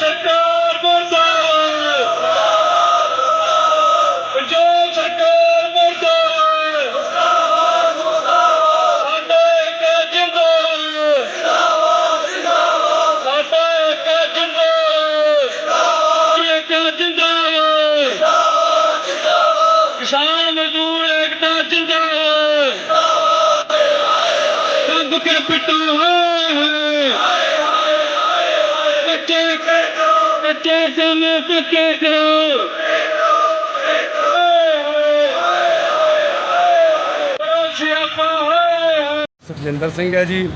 ਸਰਕਾਰ ਮੁਰਦਾਬਾਦ। ਪੰਜਾਬ ਸਰਕਾਰ ਮੁਰਦਾਬਾਦ। ਸਾਡਾ ਇੱਕ ਜਿੰਦਾਬਾਦ। ਸਾਡਾ ਇੱਕ ਜਿੰਦਾਬਾਦ। ਇੱਕ ਜਿੰਦਾਬਾਦ। ਕਿਸਾਨ ਮਜ਼ਦੂਰ ਏਕਤਾ ਜਿੰਦਾਬਾਦ। ਕੰਗ ਕੇ ਪਿੱਟੂ ਹੋਏ ਸਮੇਂ ਸੁਖਜਿੰਦਰ ਸਿੰਘ ਹੈ ਜੀ।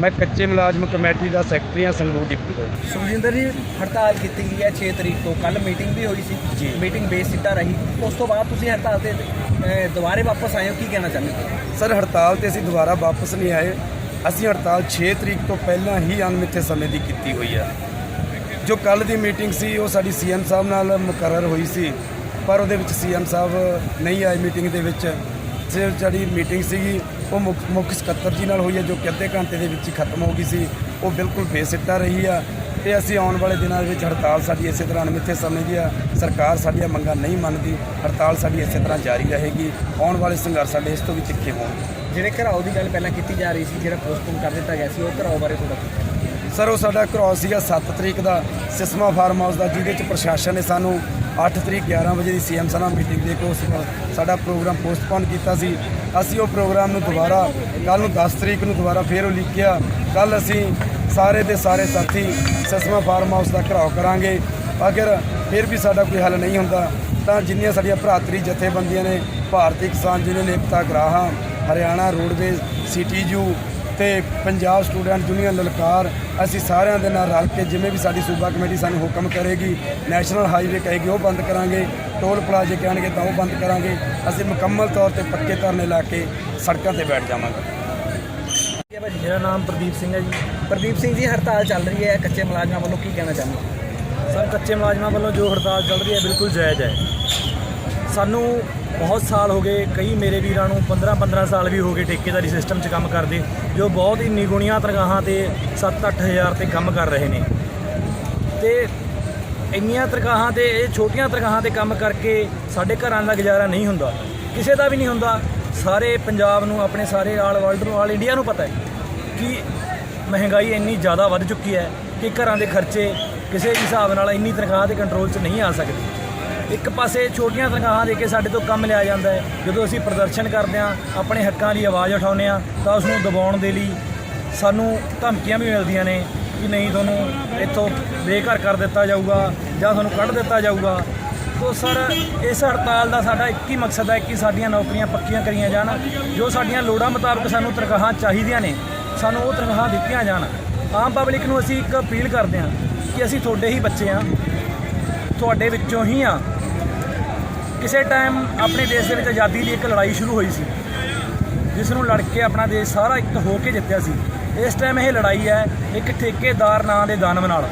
ਮੈਂ ਕੱਚੇ ਮੁਲਾਜ਼ਮ ਕਮੇਟੀ ਦਾ ਸੈਕਟਰੀ ਹਾਂ ਸੰਗਰੂਰ ਡਿਪਟੀ ਦਾ ਜੀ। ਸੁਖਜਿੰਦਰ ਜੀ ਹੜਤਾਲ ਕੀਤੀ ਗਈ ਹੈ 6 ਤਰੀਕ ਤੋਂ। ਕੱਲ ਮੀਟਿੰਗ ਵੀ ਹੋਈ ਸੀ। ਮੀਟਿੰਗ ਬੇਸਿੱਟਾ ਰਹੀ। ਉਸ ਤੋਂ ਬਾਅਦ ਤੁਸੀਂ ਹੜਤਾਲ ਤੇ ਦੁਬਾਰੇ ਵਾਪਸ ਆਏ ਹੋ ਕੀ ਕਹਿਣਾ ਚਾਹੁੰਦੇ ਹੋ? ਸਰ ਹੜਤਾਲ ਤੇ ਅਸੀਂ ਦੁਬਾਰਾ ਵਾਪਸ ਨਹੀਂ ਆਏ। ਅਸੀਂ ਹੜਤਾਲ 6 ਤਰੀਕ ਤੋਂ ਪਹਿਲਾਂ ਹੀ ਅਣਮਿੱਥੇ ਸਮੇਂ ਦੀ ਕੀਤੀ ਹੋਈ ਹੈ। ਜੋ ਕੱਲ ਦੀ ਮੀਟਿੰਗ ਸੀ, ਉਹ ਸਾਡੀ ਸੀਐਮ ਸਾਹਿਬ ਨਾਲ ਮੁਕਰਰ ਹੋਈ ਸੀ, ਪਰ ਉਹਦੇ ਵਿੱਚ ਸੀਐਮ ਸਾਹਿਬ ਨਹੀਂ ਆਏ ਮੀਟਿੰਗ ਦੇ ਵਿੱਚ। ਸਿਰਫ ਜਿਹੜੀ ਮੀਟਿੰਗ ਸੀਗੀ, ਉਹ ਮੁੱਖ ਮੁੱਖ ਸਕੱਤਰ ਜੀ ਨਾਲ ਹੋਈ ਹੈ, ਜੋ ਕਿ ਅੱਧੇ ਘੰਟੇ ਦੇ ਵਿੱਚ ਹੀ ਖਤਮ ਹੋ ਗਈ ਸੀ, ਉਹ ਬਿਲਕੁਲ ਬੇਸਿੱਟਾ ਰਹੀ ਆ ਤੇ ਅਸੀਂ ਆਉਣ ਵਾਲੇ ਦਿਨਾਂ ਦੇ ਵਿੱਚ ਹੜਤਾਲ ਸਾਡੀ ਇਸੇ ਤਰ੍ਹਾਂ ਅਣਮਿੱਥੇ ਸਮੇਂ ਦੀ ਆ। ਸਰਕਾਰ ਸਾਡੀਆਂ ਮੰਗਾਂ ਨਹੀਂ ਮੰਨਦੀ, ਹੜਤਾਲ ਸਾਡੀ ਇਸੇ ਤਰ੍ਹਾਂ ਜਾਰੀ ਰਹੇਗੀ। ਆਉਣ ਵਾਲੇ ਸੰਘਰਸ਼ ਸਾਡੇ ਇਸ ਤੋਂ ਵੀ ਤਿੱਖੇ ਹੋਣਗੇ। ਜਿਹੜੇ ਘਰਾਓ ਦੀ ਗੱਲ ਪਹਿਲਾਂ ਕੀਤੀ ਜਾ ਰਹੀ ਸੀ, ਜਿਹੜਾ ਪੋਸਟਪੋਨ ਕਰ ਦਿੱਤਾ ਗਿਆ ਸੀ, ਉਹ ਘਰਾਓ ਬਾਰੇ ਤੁਹਾਡਾ ਸਰ, ਉਹ ਸਾਡਾ ਕ੍ਰਾਸ ਸੀਗਾ 7 ਤਰੀਕ ਦਾ, ਸਿਸਮਾ ਫਾਰਮ ਹਾਊਸ ਦਾ, ਜਿਹਦੇ ਚ ਪ੍ਰਸ਼ਾਸਨ ਨੇ ਸਾਨੂੰ 8 ਤਰੀਕ 11 ਵਜੇ ਦੀ ਸੀਐਮ ਸਾਹਿਬ ਮੀਟਿੰਗ ਦੇ ਕੇ ਉਸ ਸਾਡਾ ਪ੍ਰੋਗਰਾਮ ਪੋਸਟਪੋਨ ਕੀਤਾ ਸੀ। ਅਸੀਂ ਉਹ ਪ੍ਰੋਗਰਾਮ ਨੂੰ ਦੁਬਾਰਾ ਕੱਲ ਨੂੰ 10 ਤਰੀਕ ਨੂੰ ਦੁਬਾਰਾ ਫੇਰ ਉਲੀਕਿਆ ਕੱਲ ਅਸੀਂ ਸਾਰੇ ਦੇ ਸਾਰੇ ਸਾਥੀ ਸਿਸਮਾ ਫਾਰਮ ਹਾਊਸ ਦਾ ਘਰਾਓ ਕਰਾਂਗੇ। ਅਗਰ ਫਿਰ ਵੀ ਸਾਡਾ ਕੋਈ ਹੱਲ ਨਹੀਂ ਹੁੰਦਾ, ਤਾਂ ਜਿੰਨੀਆਂ ਸਾਡੀਆਂ ਭਰਾਤਰੀ ਜਥੇਬੰਦੀਆਂ ਨੇ, Bharti Kisan union Ekta Grahan, Haryana roadways CTU ਤੇ ਪੰਜਾਬ ਸਟੂਡੈਂਟ ਯੂਨੀਅਨ ਲਲਕਾਰ ਅਸੀਂ ਸਾਰਿਆਂ ਦੇ ਨਾਲ ਰਲ ਕੇ ਜਿਵੇਂ ਵੀ ਸਾਡੀ ਸੂਬਾ ਕਮੇਟੀ ਸਾਨੂੰ ਹੁਕਮ ਕਰੇਗੀ ਨੈਸ਼ਨਲ ਹਾਈਵੇ ਕਹੇਗੀ ਉਹ ਬੰਦ ਕਰਾਂਗੇ ਟੋਲ ਪਲਾਜ਼ੇ ਕਹਿਣਗੇ ਤਾਂ ਉਹ ਬੰਦ ਕਰਾਂਗੇ ਅਸੀਂ ਮੁਕੰਮਲ ਤੌਰ ਤੇ ਪੱਕੇ ਧਰਨੇ ਲਾ ਕੇ ਸੜਕਾਂ ਤੇ ਬੈਠ ਜਾਵਾਂਗੇ। ਮੇਰਾ ਨਾਮ ਪ੍ਰਦੀਪ ਸਿੰਘ ਹੈ ਜੀ। ਪ੍ਰਦੀਪ ਸਿੰਘ ਜੀ ਹੜਤਾਲ ਚੱਲ ਰਹੀ ਹੈ ਕੱਚੇ ਮੁਲਾਜ਼ਮਾਂ ਵੱਲੋਂ ਕੀ ਕਹਿਣਾ ਚਾਹੁੰਦੇ ਹੋ? ਸਰ ਕੱਚੇ ਮੁਲਾਜ਼ਮਾਂ ਵੱਲੋਂ ਜੋ ਹੜਤਾਲ ਚੱਲ ਰਹੀ ਹੈ ਬਿਲਕੁਲ ਜਾਇਜ਼ ਹੈ। ਸਾਨੂੰ ਬਹੁਤ ਸਾਲ ਹੋ ਗਏ, ਕਈ ਮੇਰੇ ਵੀਰਾਂ ਨੂੰ 15-15 ਸਾਲ ਵੀ ਹੋ ਗਏ ਠੇਕੇਦਾਰੀ ਸਿਸਟਮ 'ਚ ਕੰਮ ਕਰਦੇ, ਜੋ ਬਹੁਤ ਹੀ ਨਿਗੁਣੀਆਂ ਤਨਖਾਹਾਂ ਤੇ 7-8000 ਤੇ ਕੰਮ ਕਰ ਰਹੇ ਨੇ। ਤੇ ਇੰਨੀਆਂ ਤਨਖਾਹਾਂ ਤੇ, ਇਹ ਛੋਟੀਆਂ ਤਨਖਾਹਾਂ ਤੇ ਕੰਮ ਕਰਕੇ ਸਾਡੇ ਘਰਾਂ ਦਾ ਗੁਜ਼ਾਰਾ ਨਹੀਂ ਹੁੰਦਾ, ਕਿਸੇ ਦਾ ਵੀ ਨਹੀਂ ਹੁੰਦਾ। ਸਾਰੇ ਪੰਜਾਬ ਨੂੰ, ਆਪਣੇ ਸਾਰੇ ਆਲ ਵਰਲਡ ਨੂੰ, ਆਲ ਇੰਡੀਆ ਨੂੰ ਪਤਾ ਹੈ ਕਿ ਮਹਿੰਗਾਈ ਇੰਨੀ ਜ਼ਿਆਦਾ ਵੱਧ ਚੁੱਕੀ ਹੈ ਕਿ ਘਰਾਂ ਦੇ ਖਰਚੇ ਕਿਸੇ ਵੀ ਹਿਸਾਬ ਨਾਲ ਇੰਨੀ ਤਨਖਾਹ ਦੇ ਕੰਟਰੋਲ 'ਚ ਨਹੀਂ ਆ ਸਕਦੇ। ਇੱਕ ਪਾਸੇ ਛੋਟੀਆਂ ਤਨਖਾਹਾਂ ਦੇ ਕੇ ਸਾਡੇ ਤੋਂ ਕੰਮ ਲਿਆ ਜਾਂਦਾ ਹੈ। ਜਦੋਂ ਅਸੀਂ ਪ੍ਰਦਰਸ਼ਨ ਕਰਦੇ ਹਾਂ, ਆਪਣੇ ਹੱਕਾਂ ਦੀ ਆਵਾਜ਼ ਉਠਾਉਂਦੇ ਹਾਂ, ਤਾਂ ਉਸ ਨੂੰ ਦਬਾਉਣ ਦੇ ਲਈ ਸਾਨੂੰ ਧਮਕੀਆਂ ਵੀ ਮਿਲਦੀਆਂ ਨੇ ਕਿ ਨਹੀਂ ਤੁਹਾਨੂੰ ਇੱਥੋਂ ਬੇਘਰ ਕਰ ਦਿੱਤਾ ਜਾਊਗਾ ਜਾਂ ਤੁਹਾਨੂੰ ਕੱਢ ਦਿੱਤਾ ਜਾਊਗਾ। ਤੋ ਸਰ, ਇਸ ਹੜਤਾਲ ਦਾ ਸਾਡਾ ਇੱਕ ਹੀ ਮਕਸਦ ਹੈ ਕਿ ਸਾਡੀਆਂ ਨੌਕਰੀਆਂ ਪੱਕੀਆਂ ਕਰੀਆਂ ਜਾਣ, ਜੋ ਸਾਡੀਆਂ ਲੋੜਾਂ ਮੁਤਾਬਕ ਸਾਨੂੰ ਤਨਖਾਹਾਂ ਚਾਹੀਦੀਆਂ ਨੇ, ਸਾਨੂੰ ਉਹ ਤਨਖਾਹਾਂ ਦਿੱਤੀਆਂ ਜਾਣ। ਆਮ ਪਬਲਿਕ ਨੂੰ ਅਸੀਂ ਇੱਕ ਅਪੀਲ ਕਰਦੇ ਹਾਂ ਕਿ ਅਸੀਂ ਤੁਹਾਡੇ ਹੀ ਬੱਚੇ ਹਾਂ, ਤੁਹਾਡੇ ਵਿੱਚੋਂ ਹੀ ਆ ਕਿਸੇ ਟਾਈਮ ਆਪਣੇ ਦੇਸ਼ ਦੇ ਵਿੱਚ ਆਜ਼ਾਦੀ ਲਈ ਇੱਕ ਲੜਾਈ ਸ਼ੁਰੂ ਹੋਈ ਸੀ ਜਿਸ ਨੂੰ ਲੜ ਕੇ ਆਪਣਾ ਦੇਸ਼ ਸਾਰਾ ਇੱਕ ਹੋ ਕੇ ਜਿੱਤਿਆ ਸੀ। ਇਸ ਟਾਈਮ ਇਹ ਲੜਾਈ ਹੈ ਇੱਕ ਠੇਕੇਦਾਰ ਨਾਂ ਦੇ ਦਾਨਵ ਨਾਲ।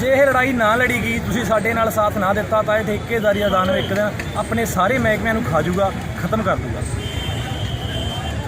ਜੇ ਇਹ ਲੜਾਈ ਨਾ ਲੜੀ ਗਈ, ਤੁਸੀਂ ਸਾਡੇ ਨਾਲ ਸਾਥ ਨਾ ਦਿੱਤਾ, ਤਾਂ ਇਹ ਠੇਕੇਦਾਰੀ ਦਾ ਦਾਨਵ ਇੱਕ ਦਿਨ ਆਪਣੇ ਸਾਰੇ ਮਹਿਕਮਿਆਂ ਨੂੰ ਖਾ ਜੂਗਾ ਖਤਮ ਕਰ ਦੂਗਾ